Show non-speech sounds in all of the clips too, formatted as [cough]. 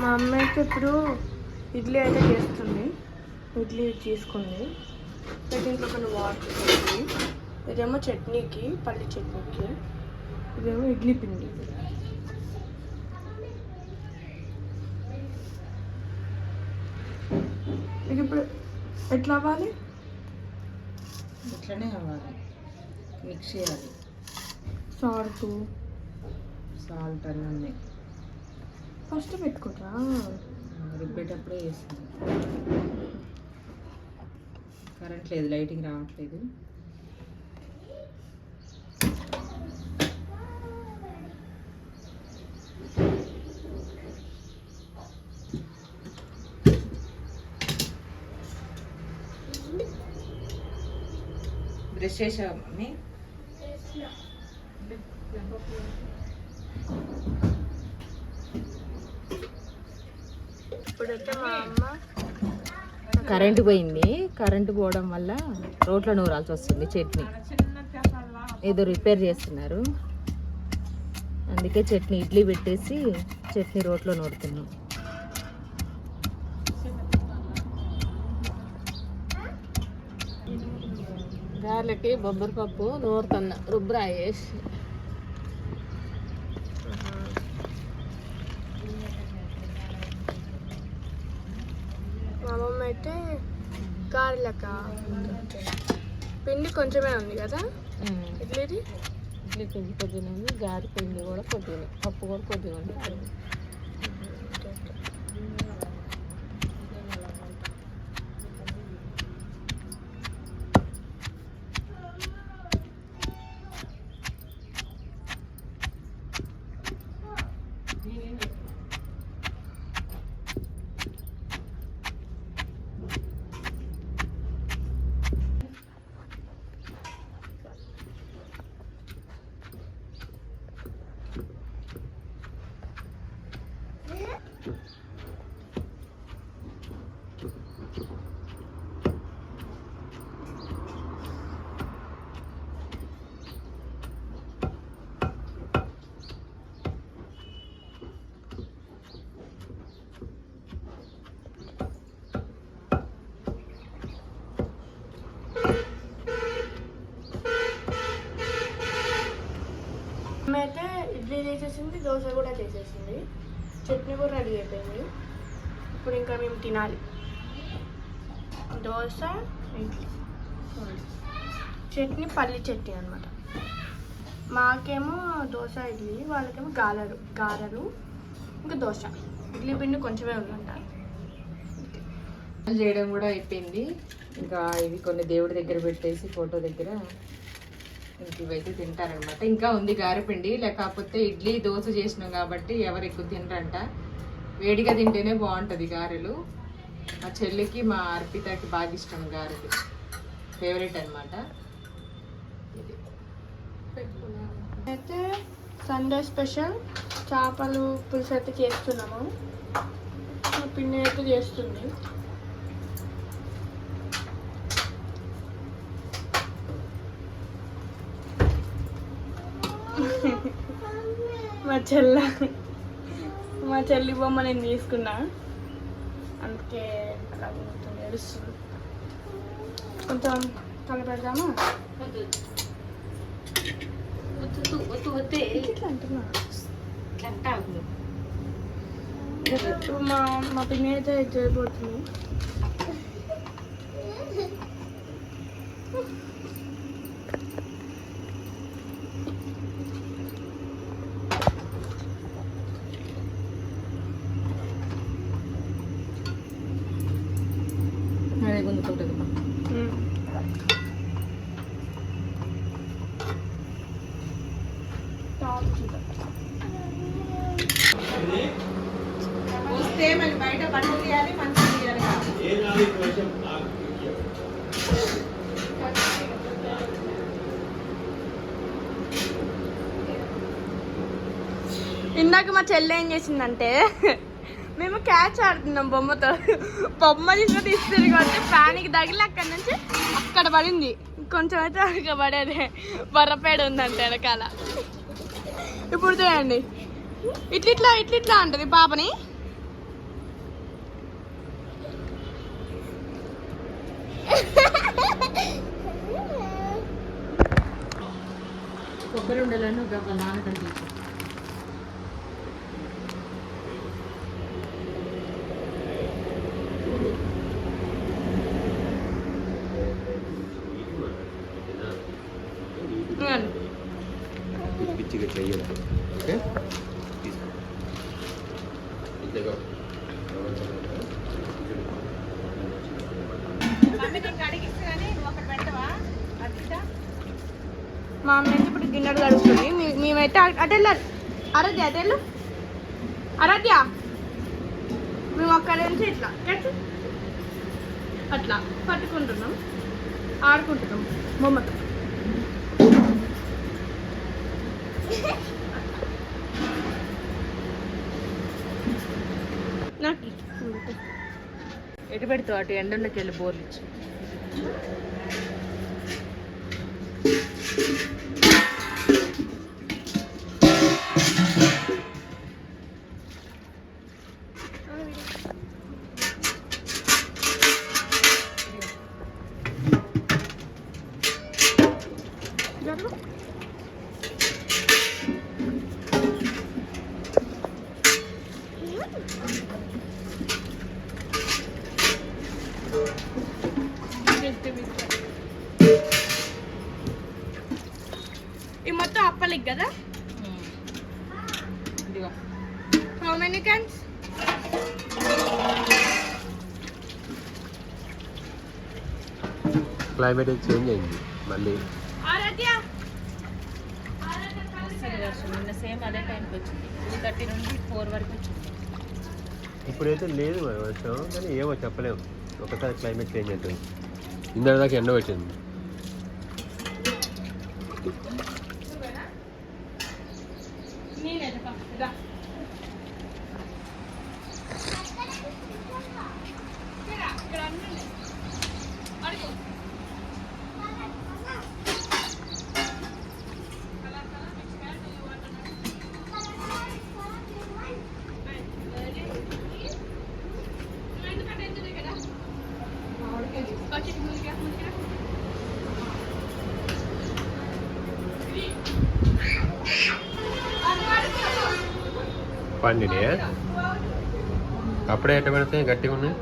మా అమ్మ అయితే ఇప్పుడు ఇడ్లీ అయితే చేస్తుంది. ఇడ్లీ తీసుకుంది. దీంట్లో కొన్ని వాటర్. ఇదేమో చట్నీకి పల్లి చట్నీకి. ఇదేమో ఇడ్లీ పిండి. ఇది ఇప్పుడు ఎట్లా అవ్వాలి? ఇట్లనే అవ్వాలి. మిక్స్ చేయాలి. సాల్ట్. సాల్ట్ అన్నీ. ఫస్ట్ పెట్టుకుంటా రిపేటప్పుడే వేసింది కరెంట్ లేదు లైటింగ్ రావట్లేదు. బ్రష్ చేసావా మమ్మీ ఇప్పుడైతే మా అమ్మ కరెంటు పోయింది. కరెంటు పోవడం వల్ల రోట్లో నూరాల్సి వస్తుంది చట్నీ. ఏదో రిపేర్ చేస్తున్నారు. అందుకే చట్నీ ఇడ్లీ పెట్టేసి చట్నీ రోట్లో నూరుతున్నాం. గార్లకి బొబ్బరి పప్పు నూరుతున్నా రుబ్రా వేసి మా అమ్మమ్మ అయితే గారెలక. పిండి కొంచెమే ఉంది కదా? ఇడ్లీది? ఇడ్లీ పిండి కొద్దిగా ఉంది గారి పిండి కూడా కొద్దిగా. పప్పు కూడా కొద్దిగా ఉంది. ఇడ్లీ చేసేసింది దోశ కూడా చేసేసింది. చట్నీ కూడా రెడీ అయిపోయింది. ఇప్పుడు ఇంకా మేము తినాలి. దోశ ఇడ్లీ. చట్నీ పల్లి చట్నీ అనమాట మాకేమో దోశ ఇడ్లీ వాళ్ళకేమో గారరు గారెలు ఇంకా దోశ. ఇడ్లీ పిండి కొంచెమే ఉందంట. చేయడం కూడా అయిపోయింది. ఇంకా ఇవి కొన్ని దేవుడి దగ్గర పెట్టేసి ఫోటో దగ్గర ఇవైతే తింటారనమాట ఇంకా ఉంది గారెపిండి లేకపోతే ఇడ్లీ దోశ చేసినాం కాబట్టి ఎవరు ఎక్కువ తినరంట. వేడిగా తింటేనే బాగుంటుంది గారెలు. మా చెల్లికి మా అర్పితకి బాగా ఇష్టం గారెలు. ఫేవరెట్ అనమాట అయితే సండే స్పెషల్ చేపలు పులుసు అయితే చేస్తున్నాము పిండి అయితే చేస్తుంది. మా చెల్ల మా చెల్లి బొమ్మ నేను తీసుకున్నా. అందుకే అలా కొంచెం ఏడుస్తుంది. కొంచెం కలపెడదామా ఇట్లా మా మా పిన్ని అయితే ఇది చేయబోతుంది. గుంజుకుంటుంది. వస్తే బయట బట్టలు తీయాలి మంచి తీయాలి ఇందాక మా చెల్లె ఏం చేసిందంటే మేము క్యాచ్ ఆడుతున్నాం బొమ్మతో. బొమ్మ తీసుకొని తీస్తుంది కాబట్టి ఫ్యాన్కి తగిలి అక్కడ నుంచి అక్కడ పడింది. కొంచెం అయితే అక్కడ పడేది. బర్రపేడ ఉందంటే వెనకాల. ఇప్పుడు చూడండి. ఇట్లిట్లా ఇట్లిట్లా అంటది పాపని. కొబ్బరి ఉండలను ఒక నాన్నకం పిచ్చిగా చెయ్యదు ఓకే మా అమ్మ అయితే ఇప్పుడు గిన్నెలు కడుగుతుంది మీ- మేమైతే అటు వెళ్ళాలి. ఆరాధ్య అటు వెళ్ళు. ఆరాధ్య మేము అక్కడ నుంచి ఇట్లా? అట్లా. పట్టుకుంటున్నాం. ఆడుకుంటున్నాం. బొమ్మతో. నాకు ఎటు పెడతావు? అటు ఎండలోకి వెళ్ళి బోర్లు ఇచ్చి. ఈ మొత్తం అప్పలికి కదా? How many cans climate change అయింది మళ్ళీ. సేమ్ అదే టైంకి వచ్చింది. టూ థర్టీ నుండి ఫోర్ వరకు వచ్చింది. ఇప్పుడైతే లేదు మరి వర్షం కానీ ఏమో చెప్పలేము ఒకసారి క్లైమేట్ చేంజ్ అవుతుంది ఇందాక దాకా ఎండ వచ్చింది నేనే ఫస్ట్ బకెట్ ముందుగా, ముందుగా. అది పడుకో. పండినే అప్పుడే ఎట్ట పెడితే గట్టిగా ఉన్నాయి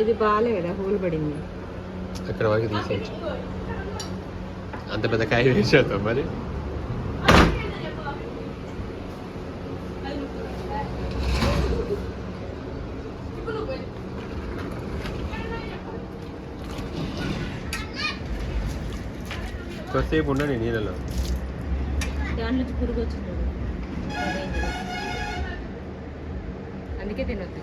ఇది బాగాలే కదా హోల్ పడింది అక్కడ వరకు తీసేయచ్చు అంత పెద్ద కాయ వేసేద్దాం మరి కొద్దిసేపు ఉండండి నీళ్ళలో. దాని నుంచి పురుగు వచ్చింది. అందుకే తినొద్దు.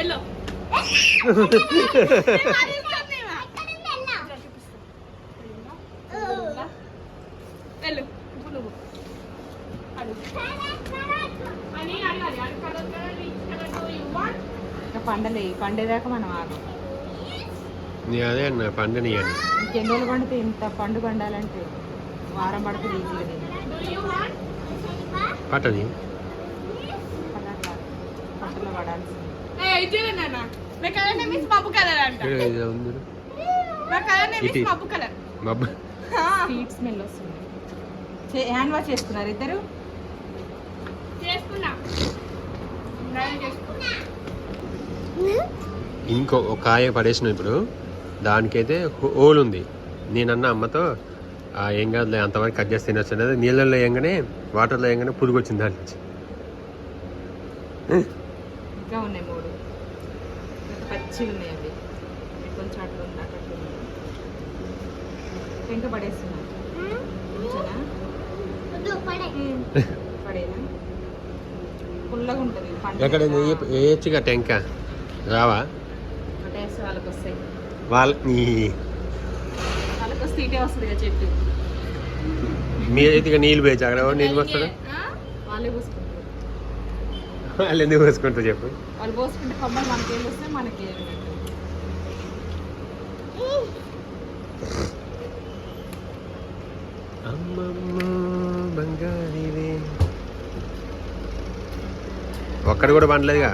ఎల్లో [laughs] పండేదాకా మనం ఆగం. నీ అదే అన్న పండనియండి ఇంకెన్ని రోజులు పండితే ఇంత పండు పండాలంటే వారం పడుతుంది ఈజీగా పట్టని పట్టులో పడాల్సింది. స్వీట్ స్మెల్ వస్తుంది. హ్యాండ్ వాష్ చేసుకున్నారు ఇద్దరు? చేసుకున్నా నేను చేసుకున్నా. ఇంకో ఒక కాయ పడేసిన ఇప్పుడు. దానికైతే హోల్ ఉంది. నేనన్న అమ్మతో "ఆ, ఏం కాదులే అంతవరకు కట్ చేసి తినొచ్చు అనేది నీళ్ళల్లో వేయగానే వాటర్లో వేయగానే పురుగు వచ్చింది దాని నుంచి. ఎక్కడ వేయచ్చుగా టెంక. రావా? పడేస్తే వాళ్ళకి వస్తాయి వాళ్ళ నీ వాళ్ళకి వస్తే ఇటే వస్తుంది కదా చెట్టు. మీ అయితే నీళ్ళు పోయి అక్కడ ఎవరు నీళ్ళు పోస్తాడు ఆ? వాళ్ళే పోసుకుంటారు. వాళ్ళు ఎందుకు పోసుకుంటారు చెప్పు. వాళ్ళు పోసుకుంటే కొమ్మలు మనకి ఏం వస్తే మనకి అమ్మమ్మ బంగారివే. ఒక్కడు కూడా పండలేదుగా?